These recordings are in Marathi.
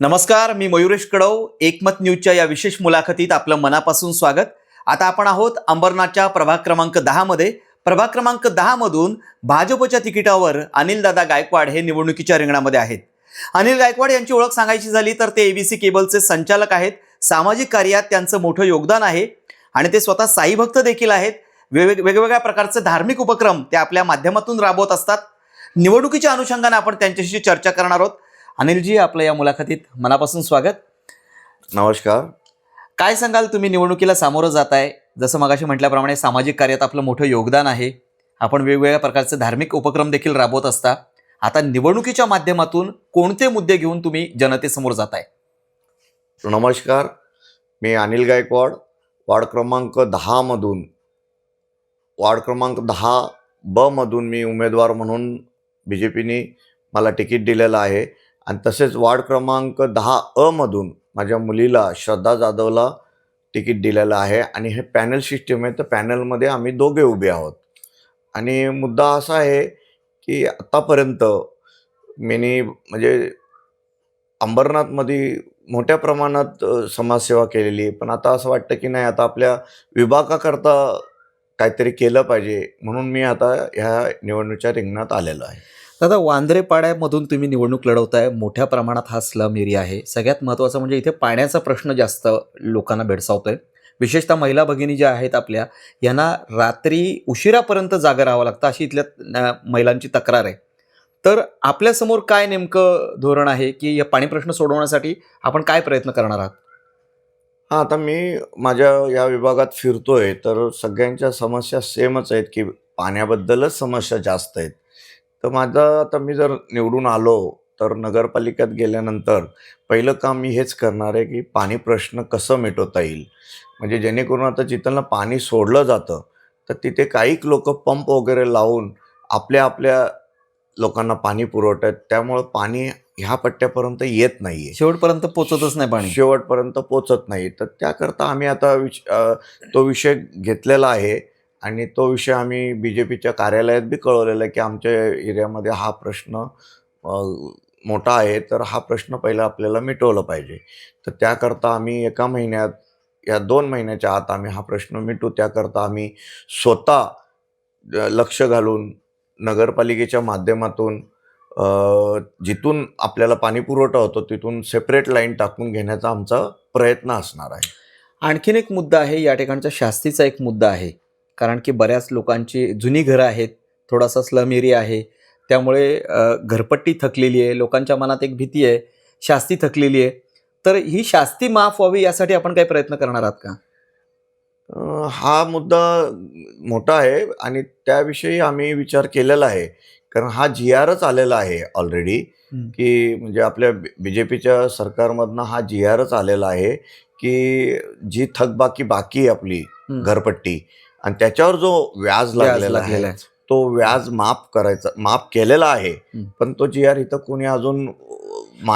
नमस्कार मी मयुरेश कडव एकमत न्यूजच्या या विशेष मुलाखतीत आपलं मनापासून स्वागत. आता आपण आहोत अंबरनाथच्या प्रभाग क्रमांक दहामध्ये प्रभाग क्रमांक दहामधून भाजपच्या तिकिटावर अनिलदादा गायकवाड हे निवडणुकीच्या रिंगणामध्ये आहेत. अनिल गायकवाड यांची ओळख सांगायची झाली तर ते एबीसी केबलचे संचालक आहेत. सामाजिक कार्यात त्यांचं मोठं योगदान आहे आणि ते स्वतः साई भक्त देखील आहेत. वेगवेग वेगवेगळ्या प्रकारचे धार्मिक उपक्रम ते आपल्या माध्यमातून राबवत असतात. निवडणुकीच्या अनुषंगाने आपण त्यांच्याशी चर्चा करणार आहोत. अनिलजी आपलं या मुलाखतीत मनापासून स्वागत. नमस्कार. काय सांगाल तुम्ही? निवडणुकीला सामोरं जात आहे जसं मगाशी म्हटल्याप्रमाणे सामाजिक कार्यात आपलं मोठं योगदान आहे. आपण वेगवेगळ्या प्रकारचे धार्मिक उपक्रम देखील राबवत असता. आता निवडणुकीच्या माध्यमातून कोणते मुद्दे घेऊन तुम्ही जनतेसमोर जात आहे नमस्कार. मी अनिल गायकवाड. वार्ड क्रमांक दहामधून वार्ड क्रमांक दहा ब मधून मी उमेदवार म्हणून बी जे पीने मला तिकीट दिलेलं आहे. आणि तसेच वार्ड क्रमांक दहा अ मधून माझ्या मुलीला श्रद्धा जाधवला तिकीट दिलेलं आहे आणि हे पॅनल सिस्टीम आहे तर पॅनलमध्ये आम्ही दोघे उभे आहोत. आणि मुद्दा असा आहे की आत्तापर्यंत मीनी म्हणजे अंबरनाथमध्ये मोठ्या प्रमाणात समाजसेवा केलेली आहे. पण आता असं वाटतं की नाही आता आपल्या विभागाकरता काहीतरी केलं पाहिजे म्हणून मी आता ह्या निवडणुकीच्या रिंगणात आलेलो आहे. दादा वांद्रेपाड्यामधून तुम्ही निवडणूक लढवताय. मोठ्या प्रमाणात हा स्लम एरिया आहे. सगळ्यात महत्त्वाचं म्हणजे इथे पाण्याचा प्रश्न जास्त लोकांना भेडसावतोय. विशेषतः महिला भगिनी ज्या आहेत आपल्या यांना रात्री उशिरापर्यंत जागं राहावं लागतं. अशी इथल्या महिलांची तक्रार आहे. तर आपल्यासमोर काय नेमकं धोरण आहे की या पाणी प्रश्न सोडवण्यासाठी आपण काय प्रयत्न करणार आहात? हां आता मी माझ्या या विभागात फिरतोय. तर सगळ्यांच्या समस्या सेमच आहेत की पाण्याबद्दलच समस्या जास्त आहेत. तर माझं आता मी जर निवडून आलो तर नगरपालिकेत गेल्यानंतर पहिलं काम मी हेच करणार आहे की पाणी प्रश्न कसं मिटवता येईल. म्हणजे जेणेकरून आता जिथं पाणी सोडलं जातं तर तिथे काही लोक पंप वगैरे लावून आपल्या आपल्या लोकांना पाणी पुरवत आहेत त्यामुळं पाणी ह्या पट्ट्यापर्यंत येत नाही आहे शेवटपर्यंत पोचतच नाही पाणी. शेवटपर्यंत पोचत नाही. तर त्याकरता आम्ही आता विच तो विषय घेतलेला आहे. आणि तो विषय आम्ही बी जे पीच्या कार्यालयात बी कळवलेला आहे की आमच्या एरियामध्ये हा प्रश्न मोठा आहे तर हा प्रश्न पहिला आपल्याला मिटवला पाहिजे. तर त्याकरता आम्ही एका महिन्यात या दोन महिन्याच्या आत आम्ही हा प्रश्न मिटू. त्याकरता आम्ही स्वतः लक्ष घालून नगरपालिकेच्या माध्यमातून जिथून आपल्याला पाणी पुरवठा होतो तिथून सेपरेट लाईन टाकून घेण्याचा आमचा प्रयत्न असणार आहे. आणखीन एक मुद्दा आहे या ठिकाणचा शास्तीचा एक मुद्दा आहे. कारण की बऱ्याच लोकांची जुनी घरं आहेत थोडासा स्लम एरिया आहे त्यामुळे घरपट्टी थकलेली आहे लोकांच्या मनात एक भीती आहे शास्ती थकलेली आहे तर ही शास्ती माफ व्हावी यासाठी आपण काही प्रयत्न करणार आहात का हा मुद्दा मोठा आहे आणि त्याविषयी आम्ही विचार केलेला आहे कारण हा जी आरच आलेला आहे ऑलरेडी. की म्हणजे आपल्या बी जे पीच्या सरकारमधनं हा जी आरच आलेला आहे की जी थकबाकी बाकी आहे आपली. घरपट्टी आणि त्याच्यावर जो व्याज लागलेला आहे तो व्याज माफ करायचा माफ केलेला आहे. पण तो जी आर इथं कोणी अजून.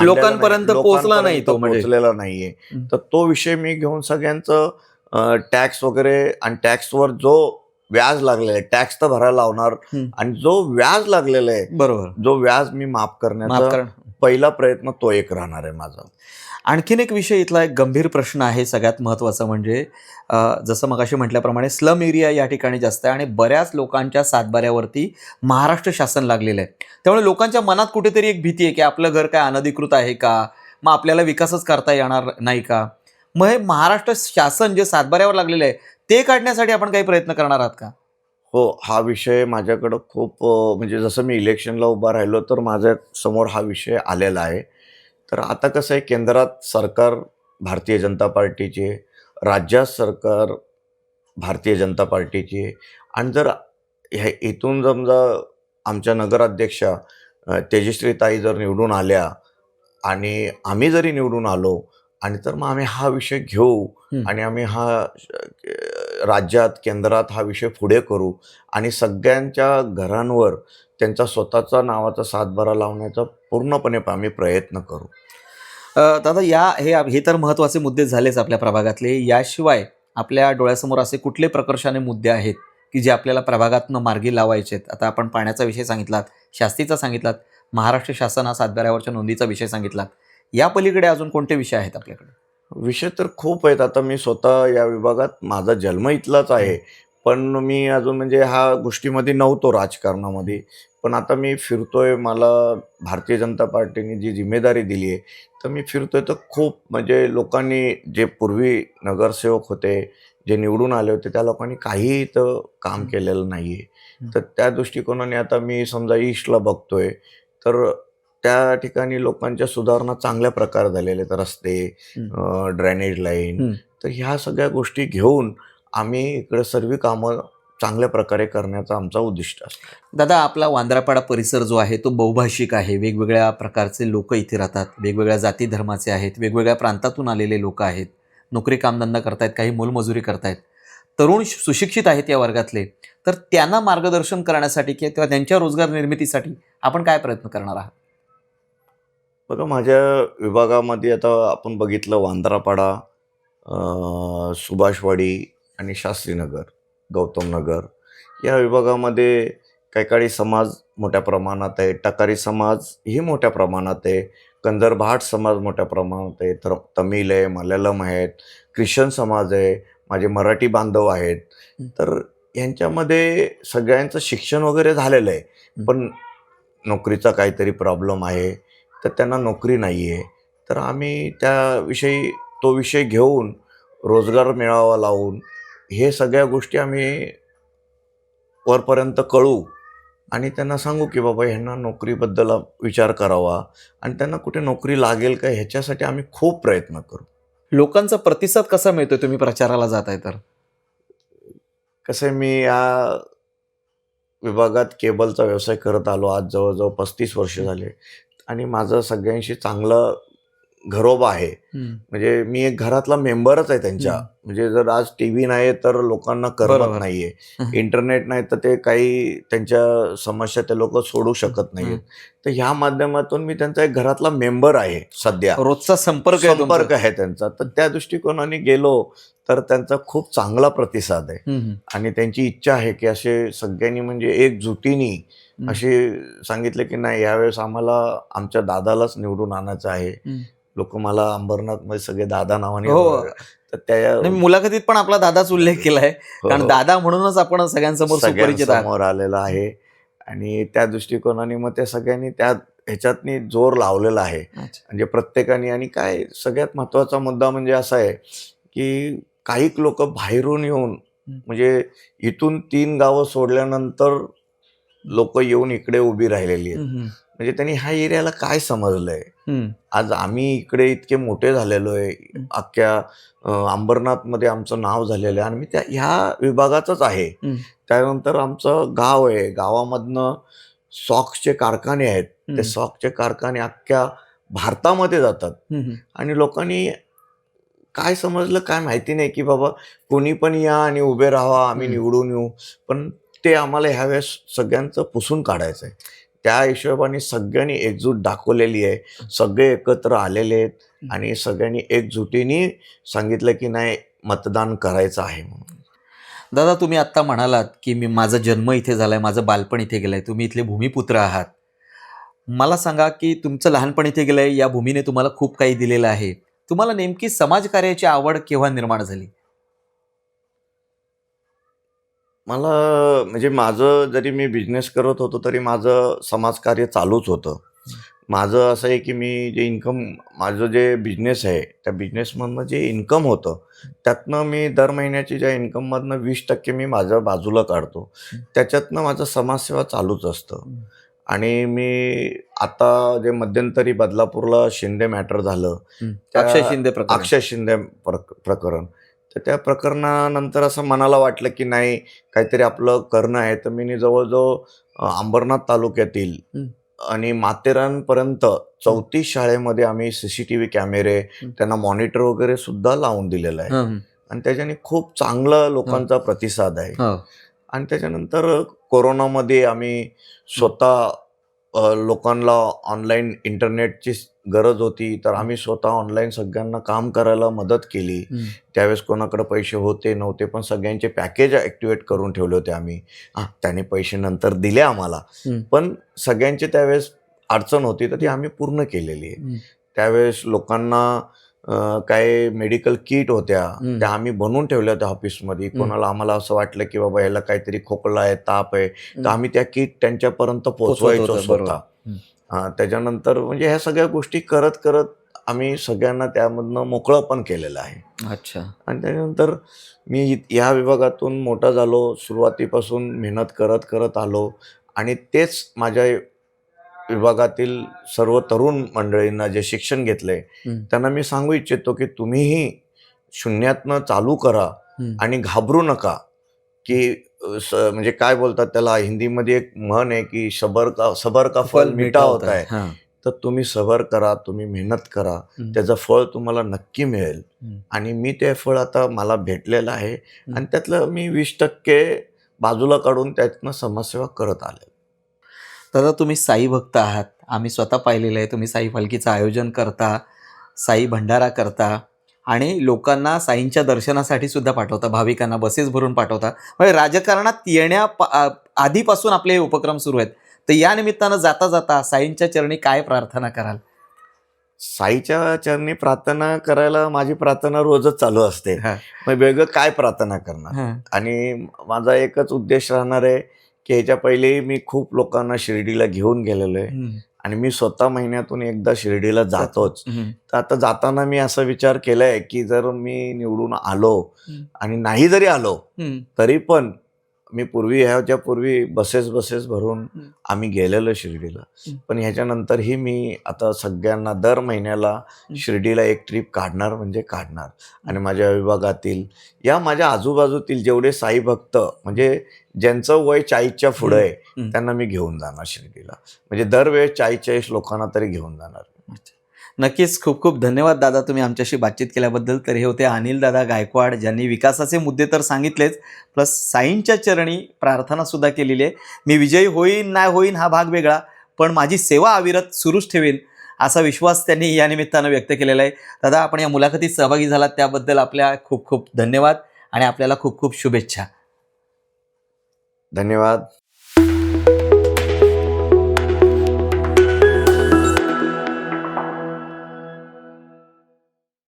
लोकांपर्यंत पोहोचला नाही तो म्हणजे. पोहोचलेला नाहीये. तर तो विषय मी घेऊन सगळ्यांचं टॅक्स वगैरे आणि टॅक्सवर जो व्याज लागलेला आहे टॅक्स तर भरायला लावणार. आणि जो व्याज लागलेला आहे बरोबर जो व्याज मी माफ करण्याचा करा पहिला प्रयत्न तो एक राहणार आहे माझा आणखीन एक विषय इथला एक गंभीर प्रश्न आहे सगळ्यात महत्त्वाचं म्हणजे जसं मगाशी म्हटल्याप्रमाणे स्लम एरिया या ठिकाणी जास्त आहे आणि बऱ्याच लोकांच्या सातबाऱ्यावरती महाराष्ट्र शासन लागलेलं आहे. त्यामुळे लोकांच्या मनात कुठेतरी एक भीती आहे की आपलं घर काय अनधिकृत आहे का? मग आपल्याला विकासच करता येणार नाही का? मग हे महाराष्ट्र शासन जे सातबाऱ्यावर लागलेलं आहे ते काढण्यासाठी आपण काही प्रयत्न करणार आहात का? हो हा विषय माझ्याकडं खूप म्हणजे जसं मी इलेक्शनला उभा राहिलो तर माझ्यासमोर हा विषय आलेला आहे. तर आता कसं आहे केंद्रात सरकार भारतीय जनता पार्टीचे राज्यात सरकार भारतीय जनता पार्टीची आणि जर हे इथून समजा आमच्या नगराध्यक्षा अ, तेजश्री ताई जर निवडून आल्या आणि आम्ही जरी निवडून आलो आणि तर मग आम्ही हा विषय घेऊ. आणि आम्ही हा राज्यात केंद्रात हा विषय पुढे करू आणि सगळ्यांच्या घरांवर त्यांचा स्वतःचा नावाचा सातबारा लावण्याचा पूर्णपणे आम्ही प्रयत्न करू. दादा या हे हे तर महत्त्वाचे मुद्दे झालेच आपल्या प्रभागातले. याशिवाय आपल्या डोळ्यासमोर असे कुठले प्रकर्षाने मुद्दे आहेत की जे आपल्याला प्रभागातनं मार्गी लावायचे आहेत आता आपण पाण्याचा विषय सांगितलात शास्तीचा सांगितलात महाराष्ट्र शासन हा सातबाऱ्यावरच्या नोंदीचा विषय सांगितलात. या पलीकडे अजून कोणते विषय आहेत आपल्याकडे? विषय तर खूप आहेत. आता मी स्वतः या विभागात माझा जन्म इथलाच आहे. पण मी अजून म्हणजे ह्या गोष्टीमध्ये नव्हतो राजकारणामध्ये पण आता मी फिरतोय मला भारतीय जनता पार्टीने जी जिम्मेदारी दिली आहे तर मी फिरतोय तर खूप म्हणजे लोकांनी जे पूर्वी नगरसेवक होते जे निवडून आले होते त्या लोकांनी काहीही इथं काम केलेलं नाही आहे हं. तर त्या दृष्टिकोनाने आता मी समजा ईस्टला बघतोय तर त्या ठिकाणी लोकांच्या सुधारणा चांगल्या प्रकारे झालेल्या आहेत रस्ते हं. ड्रेनेज लाईन हं. तर ह्या सगळ्या गोष्टी घेऊन आम्ही इकडे सर्व कामं चांगल्या प्रकारे करण्याचा आमचा उद्दिष्ट असतो दादा आपला वांद्रापाडा परिसर जो आहे तो बहुभाषिक आहे. वेगवेगळ्या प्रकारचे लोक इथे राहतात वेगवेगळ्या जाती धर्माचे आहेत वेगवेगळ्या प्रांतातून आलेले लोक आहेत नोकरी कामधंदा करतायत काही मोलमजुरी करतायत. तरुण सुशिक्षित आहेत या वर्गातले. तर त्यांना मार्गदर्शन करण्यासाठी किंवा त्यांच्या रोजगार निर्मितीसाठी आपण काय प्रयत्न करणार आहात? बघा माझ्या विभागामध्ये आता आपण बघितलं वांद्रापाडा सुभाषवाडी आणि शास्त्रीनगर गौतम नगर या विभागामध्ये कैकाडी समाज मोठ्या प्रमाणात आहे टकारी समाज ही मोठ्या प्रमाणात आहे कंदर भाट समाज मोठ्या प्रमाणात आहे तर तमिळ आहे मल्याळम आहेत ख्रिश्चन समाज आहे माझे मराठी बांधव आहेत. तर यांच्यामध्ये सगळ्यांचं शिक्षण वगैरे झालेलं आहे. पण नोकरीचा काहीतरी प्रॉब्लेम आहे तर त्यांना नोकरी नाही आहे तर आम्ही त्याविषयी तो विषय घेऊन रोजगार मेळावा लावून हे सगळ्या गोष्टी आम्ही वरपर्यंत कळू आणि त्यांना सांगू की बाबा ह्यांना नोकरीबद्दल विचार करावा आणि त्यांना कुठे नोकरी लागेल का ह्याच्यासाठी आम्ही खूप प्रयत्न करू. लोकांचा प्रतिसाद कसा मिळतोय तुम्ही प्रचाराला जाताय तर? कसं आहे, मी या विभागात केबलचा व्यवसाय करत आलो आज जवळजवळ पस्तीस वर्ष झाले. आणि माझं सगळ्यांशी चांगलं घरोबा आहे म्हणजे मी एक घरातला मेंबरच आहे त्यांच्या. म्हणजे जर आज टी व्ही नाही तर लोकांना करमत बरोबर. नाहीये. इंटरनेट नाही तर ते काही त्यांच्या समस्या ते लोक सोडू शकत नाहीयेत तर ह्या माध्यमातून मी त्यांचा एक घरातला मेंबर आहे सध्या रोजचा संपर्क आहे संपर्क. आहे त्यांचा तर त्या दृष्टिकोनाने गेलो तर त्यांचा खूप चांगला प्रतिसाद आहे. आणि त्यांची इच्छा आहे की असे सगळ्यांनी म्हणजे एकजुटीने. असे सांगितले की नाही यावेळेस आम्हाला आमच्या दादालाच निवडून आणायचं आहे. लोक मला अंबरनाथमध्ये सगळे दादा नावाने हो. तर त्या मुलाखतीत पण आपला दादाच उल्लेख केलाय. हो, कारण दादा म्हणूनच आपण सगळ्यांसमोर सगळ्यांसमोर आलेला आहे. आणि त्या दृष्टिकोनाने मग त्या सगळ्यांनी त्या ह्याच्यातनी जोर लावलेला आहे. म्हणजे प्रत्येकाने आणि काय सगळ्यात महत्त्वाचा मुद्दा म्हणजे असा आहे की काही लोक बाहेरून येऊन हं. म्हणजे इथून तीन गावं सोडल्यानंतर लोक येऊन इकडे उभी राहिलेली आहेत. म्हणजे त्यांनी ह्या एरियाला काय समजलंय. आज आम्ही इकडे इतके मोठे झालेलो आहे. अख्ख्या अंबरनाथमध्ये आमचं नाव झालेलं आहे आणि मी त्या ह्या विभागाचंच आहे. त्यानंतर आमचं गाव आहे. गावामधनं सॉक्सचे कारखाने आहेत. ते सॉक्सचे कारखाने अख्ख्या भारतामध्ये जातात. आणि लोकांनी काय समजलं काय माहिती नाही की बाबा कोणी पण या आणि उभे राहा आम्ही. निवडून येऊ. पण ते आम्हाला ह्यावेळेस सगळ्यांचं पुसून काढायचं आहे त्या हिशोबाने सगळ्यांनी एकजूट दाखवलेली आहे. सगळे एकत्र आलेले आहेत आणि सगळ्यांनी एकजुटीने सांगितलं की नाही मतदान करायचं आहे म्हणून. दादा तुम्ही आत्ता म्हणालात की मी माझा जन्म इथे झाला आहे माझं बालपण इथे गेलंय तुम्ही इथले भूमिपुत्र आहात. मला सांगा की तुमचं लहानपण इथे गेलं आहे या भूमीने तुम्हाला खूप काही दिलेलं आहे. तुम्हाला नेमकी समाजकार्याची आवड केव्हा निर्माण झाली? मला म्हणजे माझं जरी मी बिझनेस करत होतो तरी माझं समाजकार्य चालूच होतं. माझं असं आहे की मी जे इन्कम माझं जे बिझनेस आहे त्या बिझनेसमधनं जे इन्कम होतं त्यातनं मी दर महिन्याची ज्या इन्कममधनं वीस टक्के मी माझ्या बाजूला काढतो. त्याच्यातनं माझं समाजसेवा चालूच असतं. आणि मी आता जे मध्यंतरी बदलापूरला शिंदे मॅटर झालं अक्षय शिंदे अक्षय शिंदे प्रक- प्रकरण. तर त्या प्रकरणानंतर असं मनाला वाटलं की नाही काहीतरी आपलं करणं आहे. तर मी जवळजवळ अंबरनाथ तालुक्यातील हं. आणि माथेरानपर्यंत चौतीस शाळेमध्ये आम्ही सीसीटीव्ही कॅमेरे हं. त्यांना मॉनिटर वगैरे सुद्धा लावून दिलेलं आहे. आणि त्याच्याने खूप चांगला लोकांचा प्रतिसाद आहे. आणि त्याच्यानंतर कोरोनामध्ये आम्ही स्वतः लोकांना ऑनलाईन इंटरनेटची गरज होती तर आम्ही स्वतः ऑनलाईन सगळ्यांना काम करायला मदत केली. त्यावेळेस कोणाकडे पैसे होते नव्हते पण सगळ्यांचे पॅकेज ॲक्टिवेट करून ठेवले होते आम्ही. त्याने पैसे नंतर दिले आम्हाला. पण सगळ्यांचे त्यावेळेस अडचण होती तर ती आम्ही पूर्ण केलेली आहे. त्यावेळेस लोकांना काय मेडिकल किट होत्या. त्या आम्ही बनवून ठेवल्या होत्या ऑफिसमध्ये कोणाला आम्हाला असं वाटलं की बाबा ह्याला काहीतरी खोकला आहे ताप आहे तर आम्ही त्या किट त्यांच्यापर्यंत पोहोचवायचो. स्वतः. त्याच्यानंतर म्हणजे ह्या सगळ्या गोष्टी करत करत आम्ही सगळ्यांना त्यामधनं मोकळं पण केलेलं आहे अच्छा आणि त्याच्यानंतर मी या विभागातून मोठा झालो सुरुवातीपासून मेहनत करत करत आलो आणि तेच माझ्या विभागातील सर्व तरुण मंडळींना जे शिक्षण घेतलंय. त्यांना मी सांगू इच्छितो की तुम्हीही शून्यातनं चालू करा. आणि घाबरू नका की स- म्हणजे काय बोलतात त्याला? हिंदीमध्ये एक म्हण आहे की सबर का सबर का फल मिठा होता आहे. हा. तर तुम्ही सबर करा तुम्ही मेहनत करा. त्याचं फळ तुम्हाला नक्की मिळेल. आणि मी ते फळ आता मला भेटलेलं आहे आणि त्यातलं मी वीस टक्के बाजूला काढून त्यातनं समाजसेवा करत आले दादा तुम्ही साई भक्त आहात. आम्ही स्वतः पाहिलेलं आहे. तुम्ही साई पालखीचं आयोजन करता साई भंडारा करता. आणि लोकांना साईंच्या दर्शनासाठी सुद्धा पाठवता भाविकांना बसेस भरून पाठवता. म्हणजे राजकारणात येण्या आधीपासून आपले हे उपक्रम सुरू आहेत. तर या निमित्तानं जाता जाता साईंच्या चरणी काय प्रार्थना कराल? साईच्या चरणी प्रार्थना करायला माझी प्रार्थना रोजच चालू असते. मग वेगळं काय प्रार्थना करणार? आणि माझा एकच उद्देश राहणार आहे की ह्याच्या पहिले मी खूप लोकांना शिर्डीला घेऊन गेलेलो आहे. आणि मी स्वतः महिन्यातून एकदा शिर्डीला जातोच. तर आता जाताना मी असा विचार केलाय की जर मी निवडून आलो. आणि नाही जरी आलो. तरी पण मी पूर्वी ह्याच्या पूर्वी बसेस बसेस भरून. आम्ही गेलेलो शिर्डीला. पण ह्याच्यानंतरही मी आता सगळ्यांना दर महिन्याला शिर्डीला एक ट्रिप काढणार म्हणजे काढणार. आणि माझ्या विभागातील या माझ्या आजूबाजूतील जेवढे साई भक्त म्हणजे ज्यांचं वय चाळीसच्या पुढं आहे. त्यांना मी घेऊन जाणार शिर्डीला. म्हणजे दरवेळेस चाळीस चाळीस लोकांना तरी घेऊन जाणार. नक्कीच खूप खूप धन्यवाद दादा तुम्ही आमच्याशी बातचीत केल्याबद्दल. तर हे होते अनिल दादा गायकवाड ज्यांनी विकासाचे मुद्दे तर सांगितलेच प्लस साईंच्या चरणी प्रार्थनासुद्धा केलेली आहे. मी विजयी होईन नाही होईन हा भाग वेगळा पण माझी सेवा अविरत सुरूच ठेवेन असा विश्वास त्यांनी या निमित्तानं व्यक्त केलेला आहे. दादा आपण या मुलाखतीत सहभागी झालात त्याबद्दल आपल्या खूप खूप धन्यवाद आणि आपल्याला खूप खूप शुभेच्छा. धन्यवाद.